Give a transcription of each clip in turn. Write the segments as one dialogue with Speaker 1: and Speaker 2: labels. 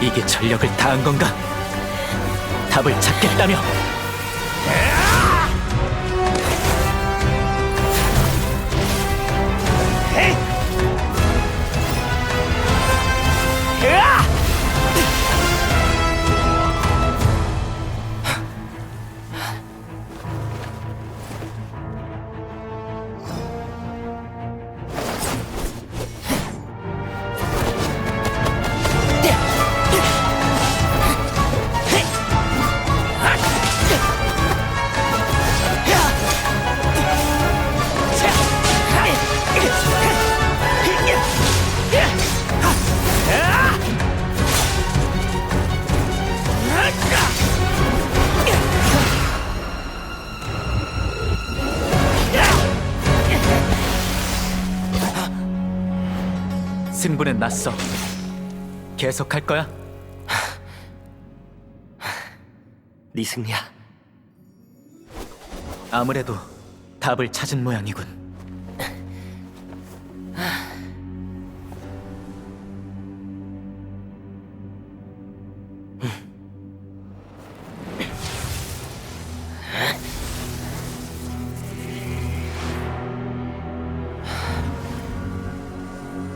Speaker 1: 이게 전력을 다한 건가? 답을 찾겠다며 えい 승부는 났어. 계속 할 거야?
Speaker 2: 네 승리야.
Speaker 1: 아무래도 답을 찾은 모양이군.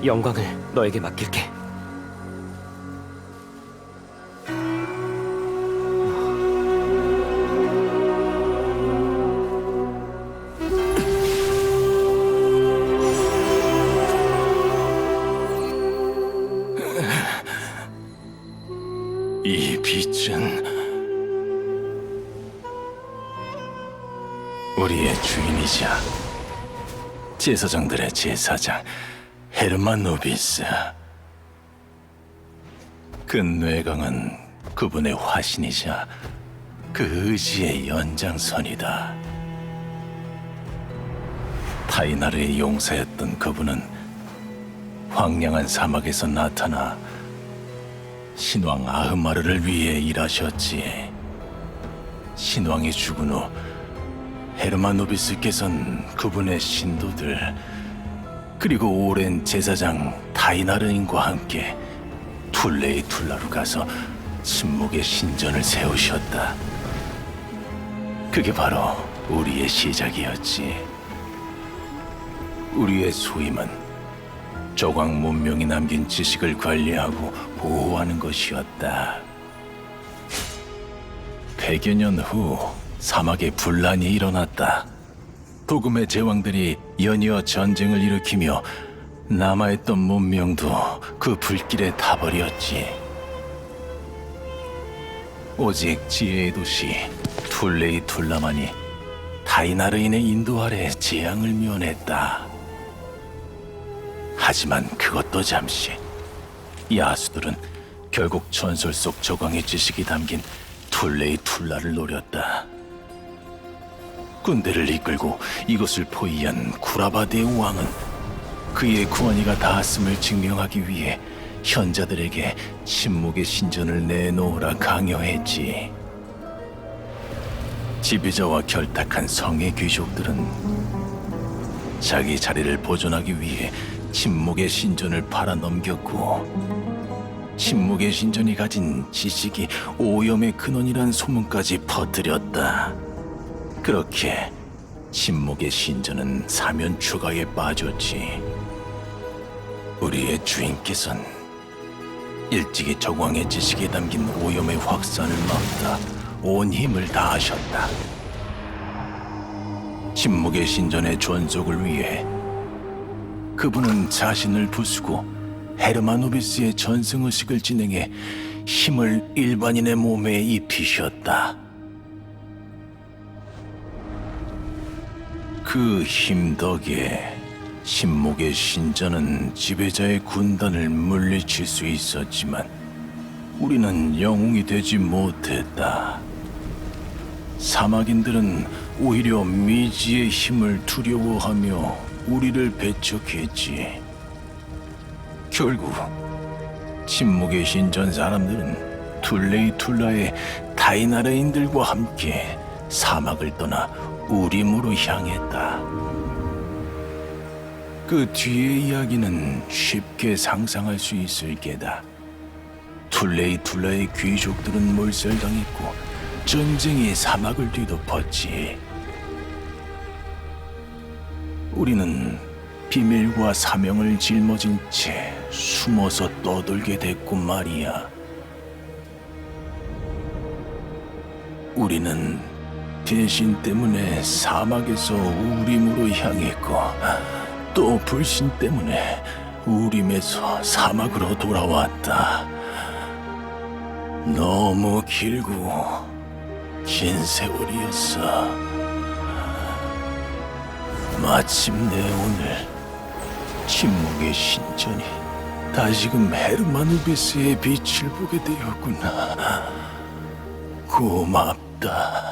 Speaker 2: 영광을 너에게 맡길게.
Speaker 3: 이 빛은 우리의 주인이자 제사장들의 제사장 헤르만 노비스. 그 뇌강은 그분의 화신이자 그 의지의 연장선이다. 타이나르의 용사였던 그분은 황량한 사막에서 나타나 신왕 아흐마르를 위해 일하셨지. 신왕이 죽은 후 헤르마노비스께서는 그분의 신도들 그리고 오랜 제사장 다이나르인과 함께 툴레이 툴라로 가서 침묵의 신전을 세우셨다. 그게 바로 우리의 시작이었지. 우리의 소임은 조각 문명이 남긴 지식을 관리하고 보호하는 것이었다. 100여 년 후 사막에 분란이 일어났다. 도금의 제왕들이 연이어 전쟁을 일으키며 남아있던 문명도 그 불길에 타버렸지. 오직 지혜의 도시 툴레이 툴라만이 다이나르인의 인도 아래 재앙을 면했다. 하지만 그것도 잠시. 야수들은 결국 전설 속 저광의 지식이 담긴 툴레이 툴라를 노렸다. 군대를 이끌고 이것을 포위한 쿠라바데의 왕은 그의 구원이가 닿았음을 증명하기 위해 현자들에게 침묵의 신전을 내놓으라 강요했지. 지배자와 결탁한 성의 귀족들은 자기 자리를 보존하기 위해 침묵의 신전을 팔아넘겼고 침묵의 신전이 가진 지식이 오염의 근원이란 소문까지 퍼뜨렸다. 그렇게 침묵의 신전은 사면 추가에 빠졌지. 우리의 주인께서는 일찍이 저광의 지식에 담긴 오염의 확산을 막다 온 힘을 다하셨다. 침묵의 신전의 존속을 위해 그분은 자신을 부수고 헤르마노비스의 전승의식을 진행해 힘을 일반인의 몸에 입히셨다. 그 힘 덕에 신목의 신전은 지배자의 군단을 물리칠 수 있었지만 우리는 영웅이 되지 못했다. 사막인들은 오히려 미지의 힘을 두려워하며 우리를 배척했지. 결국 침묵의 신전 사람들은 툴레이 툴라의 다이나르인들과 함께 사막을 떠나 우림으로 향했다. 그 뒤의 이야기는 쉽게 상상할 수 있을 게다. 툴레이 툴라의 귀족들은 몰살당했고 전쟁이 사막을 뒤덮었지. 우리는 비밀과 사명을 짊어진 채 숨어서 떠돌게 됐고 말이야. 우리는 대신 때문에 사막에서 우림으로 향했고 또 불신 때문에 우림에서 사막으로 돌아왔다. 너무 길고 긴 세월이었어. 마침내 오늘 침묵의 신전이 다시금 헤르마누비스의 빛을 보게 되었구나. 고맙다.